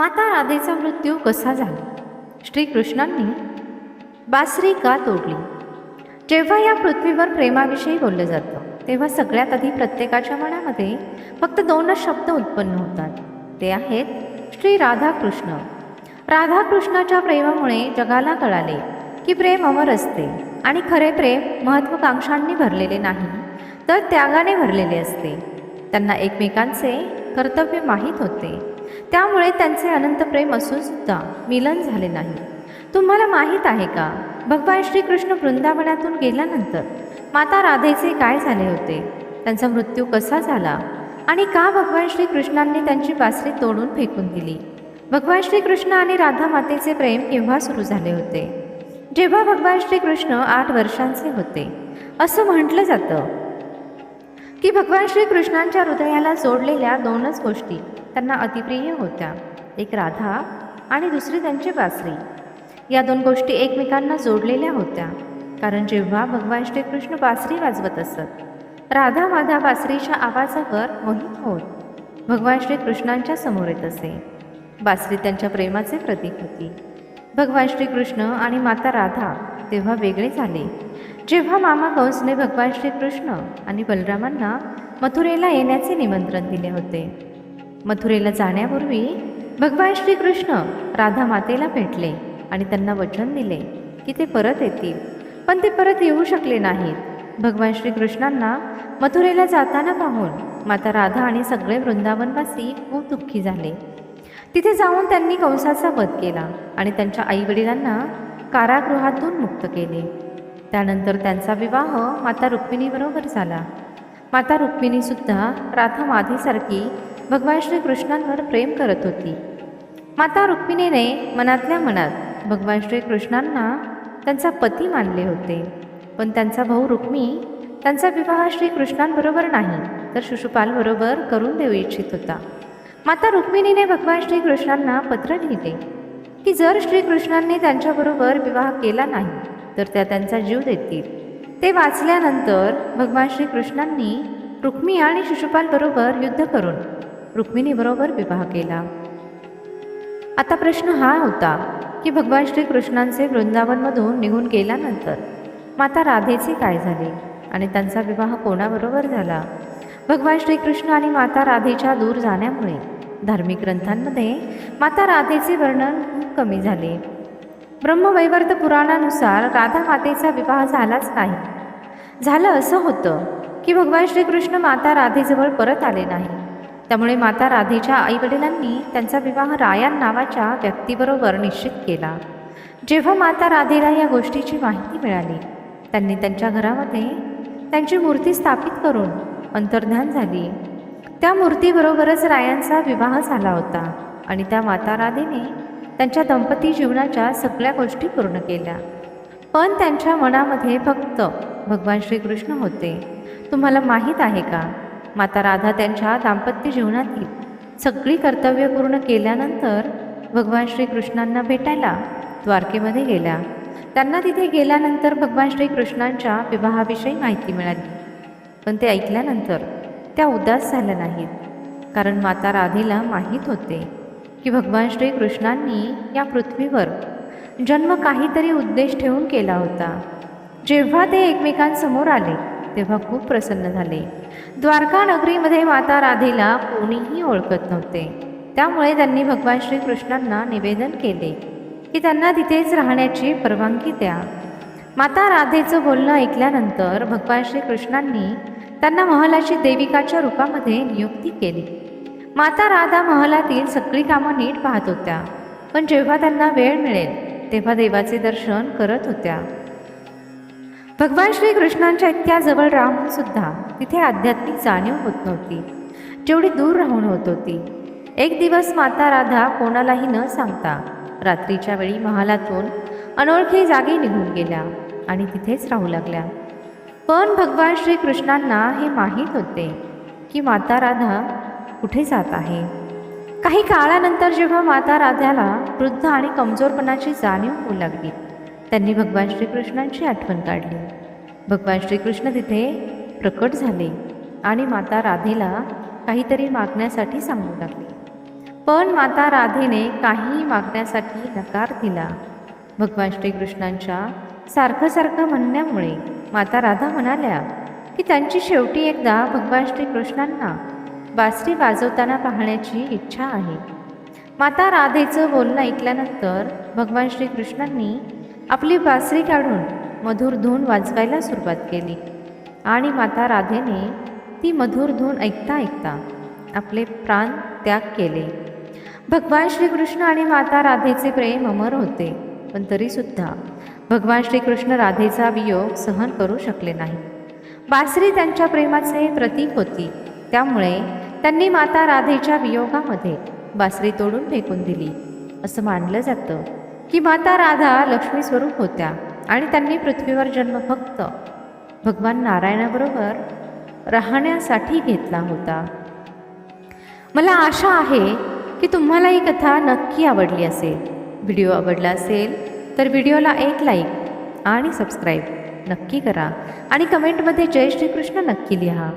माता राधेचा मृत्यू कसा झाला? श्रीकृष्णांनी बासरी का तोडली? जेव्हा या पृथ्वीवर प्रेमाविषयी बोललं जातं तेव्हा सगळ्यात आधी प्रत्येकाच्या मनामध्ये फक्त दोनच शब्द उत्पन्न होतात. ते आहेत श्री राधाकृष्ण. राधाकृष्णाच्या प्रेमामुळे जगाला कळाले की प्रेम अमर असते आणि खरे प्रेम महत्त्वाकांक्षांनी भरलेले नाही तर त्यागाने भरलेले असते. त्यांना एकमेकांचे कर्तव्य माहीत होते. त्यामुळे त्यांचे अनंत प्रेम असून सुद्धा मिलन झाले नाही. तुम्हाला माहीत आहे का? भगवान श्रीकृष्ण वृंदावनातून गेल्यानंतर माता राधेचे काय झाले होते? त्यांचा मृत्यू कसा झाला? आणि का भगवान श्रीकृष्णांनी त्यांची बासरी तोडून फेकून दिली? भगवान श्रीकृष्ण आणि राधा मातेचे प्रेम केव्हा सुरू झाले होते? जेव्हा भगवान श्रीकृष्ण आठ वर्षांचे होते असं म्हटलं जातं. की भगवान श्रीकृष्णांच्या हृदयाला जोडलेल्या दोनच गोष्टी त्यांना अतिप्रिय होत्या. एक राधा आणि दुसरी त्यांची बासरी या दोन गोष्टी एकमेकांना जोडलेल्या होत्या. कारण जेव्हा भगवान श्रीकृष्ण बासरी वाजवत असत राधा माधा बासरीच्या आवाजावर मोहित होत भगवान श्रीकृष्णांच्या समोर येत असे. बासरी त्यांच्या प्रेमाचे प्रतीक होती. भगवान श्रीकृष्ण आणि माता राधा तेव्हा वेगळे झाले. जेव्हा मामा कंसने भगवान श्रीकृष्ण आणि बलरामांना मथुरेला येण्याचे निमंत्रण दिले होते. मथुरेला जाण्यापूर्वी भगवान श्रीकृष्ण राधा मातेला भेटले आणि त्यांना वचन दिले की ते परत येतील. पण ते परत येऊ शकले नाहीत. भगवान श्रीकृष्णांना मथुरेला जाताना पाहून माता राधा आणि सगळे वृंदावनवासी खूप दुःखी झाले. तिथे जाऊन त्यांनी कंसाचा वध केला आणि त्यांच्या आईवडिलांना कारागृहातून मुक्त केले. त्यानंतर त्यांचा विवाह माता रुक्मिणीबरोबर झाला. माता रुक्मिणीसुद्धा राधा आधीसारखी भगवान श्रीकृष्णांवर प्रेम करत होती. माता रुक्मिणीने मनातल्या मनात भगवान श्रीकृष्णांना त्यांचा पती मानले होते. पण त्यांचा भाऊ रुक्मी त्यांचा विवाह श्रीकृष्णांबरोबर नाही तर शिशुपालबरोबर करून देऊ इच्छित होता. माता रुक्मिणीने भगवान श्रीकृष्णांना पत्र लिहिले की जर श्रीकृष्णांनी त्यांच्याबरोबर विवाह केला नाही तर त्या त्यांचा जीव देतील. ते वाचल्यानंतर भगवान श्रीकृष्णांनी रुक्मी आणि शिशुपालबरोबर युद्ध करून रुक्मिणीबरोबर विवाह केला. आता प्रश्न हा होता की भगवान श्रीकृष्णांचे वृंदावनमधून निघून गेल्यानंतर माता राधेचे काय झाले आणि त्यांचा विवाह कोणाबरोबर झाला? भगवान श्रीकृष्ण आणि माता राधेच्या दूर जाण्यामुळे धार्मिक ग्रंथांमध्ये माता राधेचे वर्णन खूप कमी झाले. ब्रह्मवैवर्त पुराणानुसार राधा मातेचा विवाह झालाच नाही. झालं असं होतं की भगवान श्रीकृष्ण माता राधेजवळ परत आले नाही. त्यामुळे माता राधेच्या आईवडिलांनी त्यांचा विवाह रायान नावाच्या व्यक्तीबरोबर निश्चित केला. जेव्हा माता राधेला या गोष्टीची माहिती मिळाली त्यांनी त्यांच्या घरामध्ये त्यांची मूर्ती स्थापित करून अंतर्ध्यान झाली. त्या मूर्तीबरोबरच रायांचा विवाह झाला होता आणि त्या माता राधेने त्यांच्या दंपती जीवनाच्या सगळ्या गोष्टी पूर्ण केल्या. पण त्यांच्या मनामध्ये फक्त भगवान श्रीकृष्ण होते. तुम्हाला माहीत आहे का? माता राधा त्यांच्या दाम्पत्य जीवनातील सगळी कर्तव्य पूर्ण केल्यानंतर भगवान श्रीकृष्णांना भेटायला द्वारकेमध्ये गेल्या. त्यांना तिथे गेल्यानंतर भगवान श्रीकृष्णांच्या विवाहाविषयी माहिती मिळाली. पण ते ऐकल्यानंतर त्या उदास झाल्या नाहीत. कारण माता राधेला माहीत होते की भगवान श्रीकृष्णांनी या पृथ्वीवर जन्म काहीतरी उद्देश ठेवून केला होता. जेव्हा ते एकमेकांसमोर आले तेव्हा खूप प्रसन्न झाले. द्वारका नगरीमध्ये माता राधेला कोणीही ओळखत नव्हते. त्यामुळे त्यांनी भगवान श्रीकृष्णांना निवेदन केले की त्यांना तिथेच राहण्याची परवानगी द्या. माता राधेचं बोलणं ऐकल्यानंतर भगवान श्रीकृष्णांनी त्यांना महलाची देविकाच्या रूपामध्ये नियुक्ती केली. माता राधा महलातील सगळी कामं नीट पाहत होत्या. पण जेव्हा त्यांना वेळ मिळेल तेव्हा देवाचे दर्शन करत होत्या. भगवान श्रीकृष्णांच्या इतक्या जवळ राहून सुद्धा तिथे आध्यात्मिक जाणीव होत नव्हती. जेवढी दूर राहून होत होती. एक दिवस माता राधा कोणालाही न सांगता रात्रीच्या वेळी महालातून अनोळखी जागी निघून गेल्या आणि तिथेच राहू लागल्या. पण भगवान श्रीकृष्णांना हे माहीत होते की माता राधा कुठे जात आहे? काही काळानंतर जेव्हा माता राधाला वृद्ध आणि कमजोरपणाची जाणीव होऊ लागली त्यांनी भगवान श्रीकृष्णांची आठवण काढली. भगवान श्रीकृष्ण तिथे प्रकट झाले आणि माता राधेला काहीतरी मागण्यासाठी सांगू लागले. पण माता राधेने काहीही मागण्यासाठी नकार दिला. भगवान श्रीकृष्णांच्या सारखं सारखं म्हणण्यामुळे माता राधा म्हणाल्या की त्यांची शेवटी एकदा भगवान श्रीकृष्णांना बासरी वाजवताना पाहण्याची इच्छा आहे. माता राधेचं बोलणं ऐकल्यानंतर भगवान श्रीकृष्णांनी आपली बासरी काढून मधुर धून वाजवायला सुरुवात केली. आणि माता राधेने ती मधुर धून ऐकता ऐकता आपले प्राण त्याग केले. भगवान श्रीकृष्ण आणि माता राधेचे प्रेम अमर होते पण तरीसुद्धा भगवान श्रीकृष्ण राधेचा वियोग सहन करू शकले नाही बासरी त्यांच्या प्रेमाचे प्रतीक होती त्यामुळे त्यांनी माता राधेच्या वियोगामध्ये बासरी तोडून फेकून दिली. असं मानलं जातं की माता राधा लक्ष्मी स्वरूप होत्या आणि त्यांनी पृथ्वीवर जन्म फक्त भगवान नारायणाबरोबर राहण्यासाठी घेतला होता. मला आशा आहे की तुम्हाला ही कथा नक्की आवडली असेल. व्हिडिओ आवडला असेल तर व्हिडिओला एक लाईक आणि सबस्क्राईब नक्की करा आणि कमेंटमध्ये जय श्रीकृष्ण नक्की लिहा.